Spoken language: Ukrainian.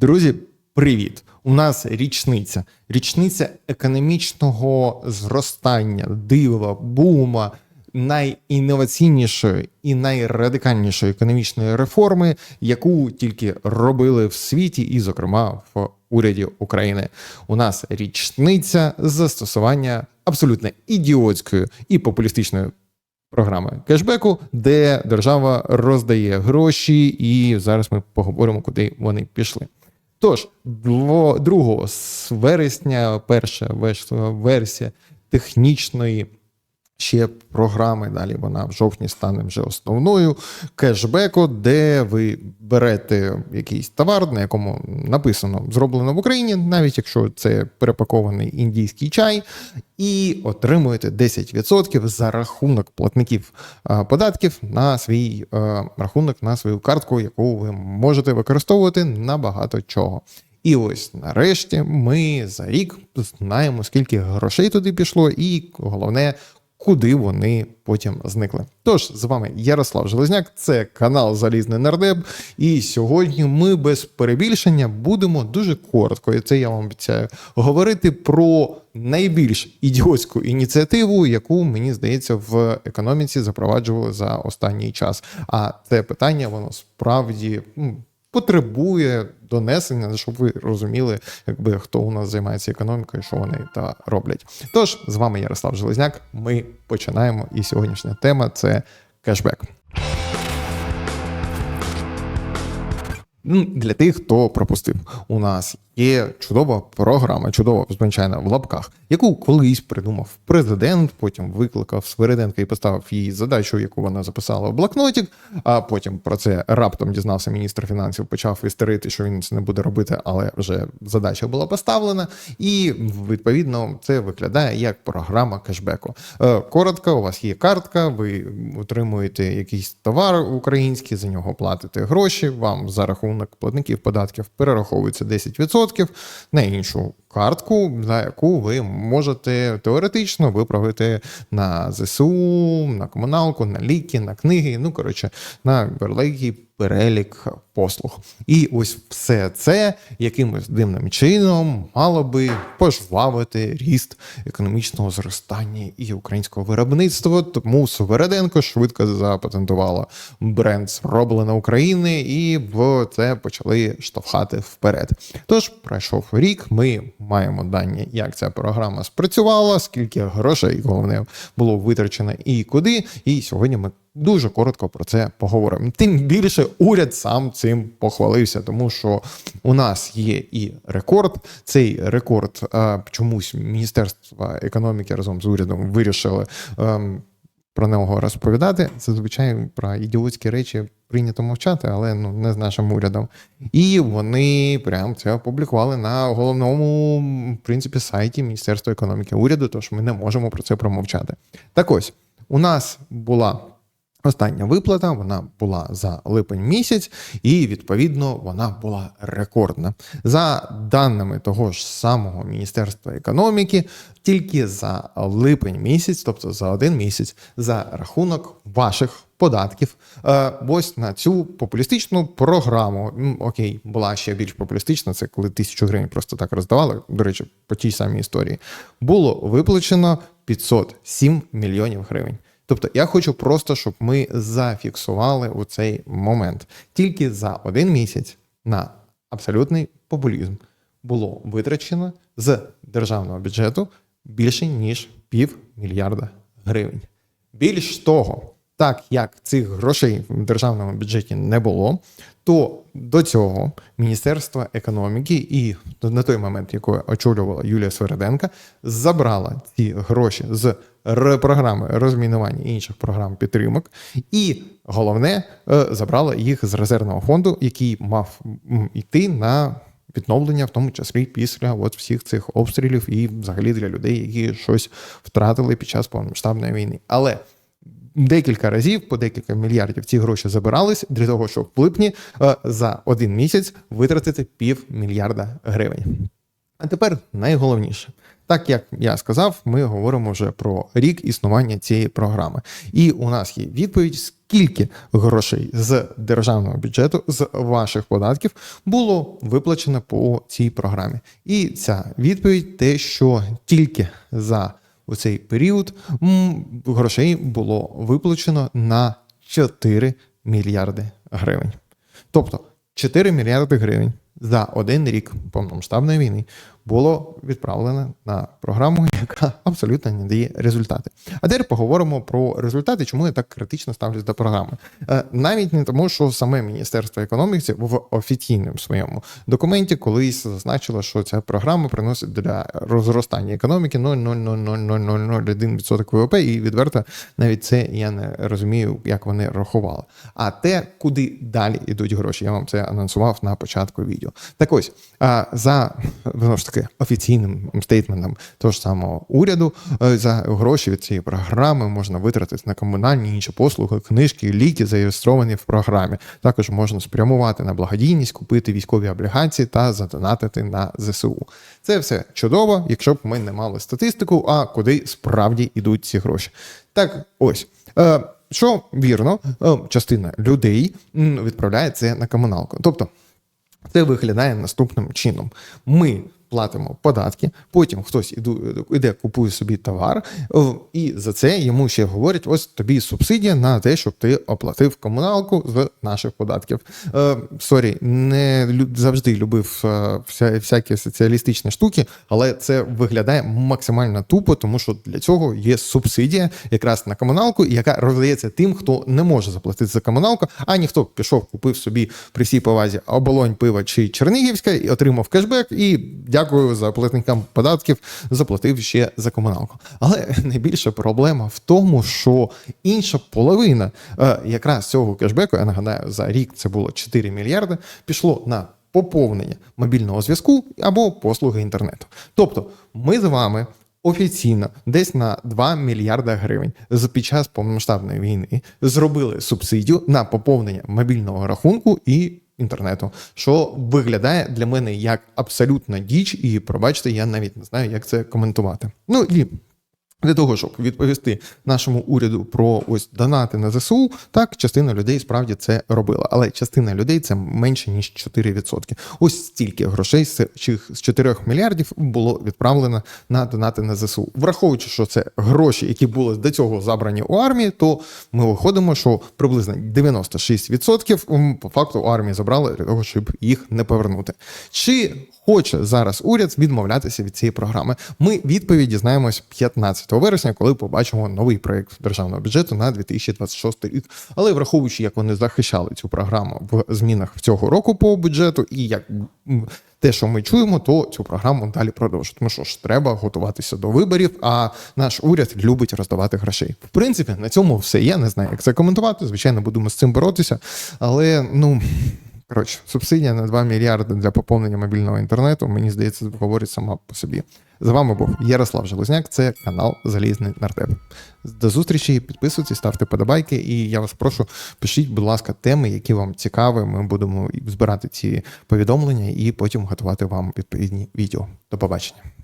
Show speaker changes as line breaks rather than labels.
Друзі, привіт! У нас річниця. Річниця економічного зростання, дива, бума, найінноваційнішої і найрадикальнішої економічної реформи, яку тільки робили в світі, і, зокрема, в уряді України. У нас річниця застосування абсолютно ідіотської і популістичної програми кешбеку, де держава роздає гроші, і зараз ми поговоримо, куди вони пішли. Тож, 2 вересня, перша версія технічної ще програми. Далі вона в жовтні стане вже основною кешбеку, де ви берете якийсь товар, на якому написано зроблено в Україні, навіть якщо це перепакований індійський чай, і отримуєте 10% за рахунок платників податків на свій рахунок на свою картку, яку ви можете використовувати на багато чого. І ось нарешті ми за рік знаємо, скільки грошей туди пішло, і головне, куди вони потім зникли. Тож з вами Ярослав Железняк, це канал Залізний Нардеб. І сьогодні ми без перебільшення будемо дуже коротко, і це я вам обіцяю, говорити про найбільш ідіотську ініціативу, яку мені здається в економіці запроваджували за останній час. А це питання воно справді. Потребує донесення, щоб ви розуміли, якби хто у нас займається економікою, що вони та роблять. Тож з вами Ярослав Железняк. Ми починаємо. І сьогоднішня тема це кешбек. Ну, для тих, хто пропустив, у нас є чудова програма, чудова звичайно, в лапках, яку колись придумав президент, потім викликав Свириденка і поставив їй задачу, яку вона записала в блокнотик. А потім про це раптом дізнався міністр фінансів, почав істерити, що він це не буде робити, але вже задача була поставлена. І відповідно це виглядає як програма кешбеку. Е, коротко, у вас є картка, ви отримуєте якийсь товар український, за нього платите гроші. Вам за рахунок платників податків перераховується 10%. 10% на іншу картку, за яку ви можете теоретично виправити на ЗСУ, на комуналку, на ліки, на книги. Ну коротше, на великий перелік послуг. І ось все це якимось дивним чином мало би пожвавити ріст економічного зростання і українського виробництва. Тому Сувереденко швидко запатентувала бренд зроблено України, і в це почали штовхати вперед. Тож пройшов рік. Ми маємо дані, як ця програма спрацювала, скільки грошей головне було витрачено і куди. І сьогодні ми дуже коротко про це поговоримо. Тим більше уряд сам цим похвалився, тому що у нас є і рекорд. Цей рекорд чомусь Міністерство економіки разом з урядом вирішили. Ем, про нього розповідати. Зазвичай про ідіотські речі прийнято мовчати, але ну не з нашим урядом. І вони прям це опублікували на головному в принципі сайті Міністерства економіки уряду, тож ми не можемо про це промовчати. Так ось у нас була. Остання виплата вона була за липень місяць, і відповідно вона була рекордна. За даними того ж самого Міністерства економіки, тільки за липень місяць, тобто за один місяць, за рахунок ваших податків, е, ось на цю популістичну програму. Окей, була ще більш популістична. Це коли тисячу гривень просто так роздавали. До речі, по тій самій історії було виплачено 507 мільйонів гривень. Тобто я хочу просто, щоб ми зафіксували у цей момент. Тільки за один місяць на абсолютний популізм було витрачено з державного бюджету більше ніж пів мільярда гривень. Більш того, так як цих грошей в державному бюджеті не було, то до цього Міністерство економіки і на той момент, яку очолювала Юлія Свереденка, забрала ці гроші з програми розмінування інших програм підтримок, і головне е, забрала їх з резервного фонду, який мав йти на відновлення, в тому числі після от всіх цих обстрілів і взагалі для людей, які щось втратили під час повномасштабної війни. Але декілька разів по декілька мільярдів ці гроші забирались для того, щоб в липні е, за один місяць витратити пів мільярда гривень. А тепер найголовніше. Так як я сказав, ми говоримо вже про рік існування цієї програми. І у нас є відповідь, скільки грошей з державного бюджету, з ваших податків було виплачено по цій програмі. І ця відповідь те, що тільки за у цей період грошей було виплачено на 4 мільярди гривень. Тобто 4 мільярди гривень за один рік повномасштабної війни було відправлено на програму, яка абсолютно не дає результати. А тепер поговоримо про результати, чому я так критично ставлюсь до програми. Е, Навіть не тому, що саме Міністерство економіки в офіційному своєму документі колись зазначило, що ця програма приносить для розростання економіки 0,0000001% ВВП, і відверто навіть це я не розумію, як вони рахували. А те, куди далі йдуть гроші, я вам це анонсував на початку відео. Так ось за знову ж таки офіційним стейтментом того ж самого уряду е, за гроші від цієї програми можна витратити на комунальні інші послуги, книжки, ліки зареєстровані в програмі. Також можна спрямувати на благодійність, купити військові облігації та задонатити на ЗСУ. Це все чудово, якщо б ми не мали статистику, а куди справді йдуть ці гроші. Так, ось. Е, що вірно, е, частина людей відправляє це на комуналку. Тобто це виглядає наступним чином: ми платимо податки, потім хтось іду, іде, купує собі товар, і за це йому ще говорять: ось тобі субсидія на те, щоб ти оплатив комуналку з наших податків. Е, Сорі, не завжди любив е, вся, всякі соціалістичні штуки, але це виглядає максимально тупо, тому що для цього є субсидія якраз на комуналку, яка роздається тим, хто не може заплатити за комуналку, а ніхто пішов, купив собі при всій повазі оболонь пива чи Чернігівська і отримав кешбек. І дякую за платникам податків, заплатив ще за комуналку. Але найбільша проблема в тому, що інша половина е, якраз цього кешбеку, я нагадаю, за рік це було 4 мільярди, пішло на поповнення мобільного зв'язку або послуги інтернету. Тобто, ми з вами. Офіційно десь на 2 мільярда гривень під час повномасштабної війни зробили субсидію на поповнення мобільного рахунку і інтернету, що виглядає для мене як абсолютна діч, і пробачте, я навіть не знаю, як це коментувати. Ну і для того, щоб відповісти нашому уряду про ось донати на ЗСУ, так частина людей справді це робила, але частина людей це менше ніж 4%. Ось стільки грошей з цих з 4 мільярдів було відправлено на донати на ЗСУ. Враховуючи, що це гроші, які були до цього забрані у армії, то ми виходимо, що приблизно 96% м, по факту у армії забрали для того, щоб їх не повернути. Чи хоче зараз уряд відмовлятися від цієї програми? Ми відповідь дізнаємось 15 вересня, коли побачимо новий проект державного бюджету на 2026 рік. Але враховуючи, як вони захищали цю програму в змінах цього року по бюджету, і як те, що ми чуємо, то цю програму далі продовжують. Тому що ж треба готуватися до виборів. А наш уряд любить роздавати грошей. В принципі, на цьому все. Я не знаю, як це коментувати. Звичайно, будемо з цим боротися, але ну. Коротше, субсидія на 2 мільярди для поповнення мобільного інтернету, мені здається, говорить сама по собі. З вами був Ярослав Железняк, це канал Залізний Нардеп. До зустрічі, підписуйтесь, ставте подобайки, і я вас прошу, пишіть, будь ласка, теми, які вам цікаві. Ми будемо збирати ці повідомлення і потім готувати вам відповідні відео. До побачення.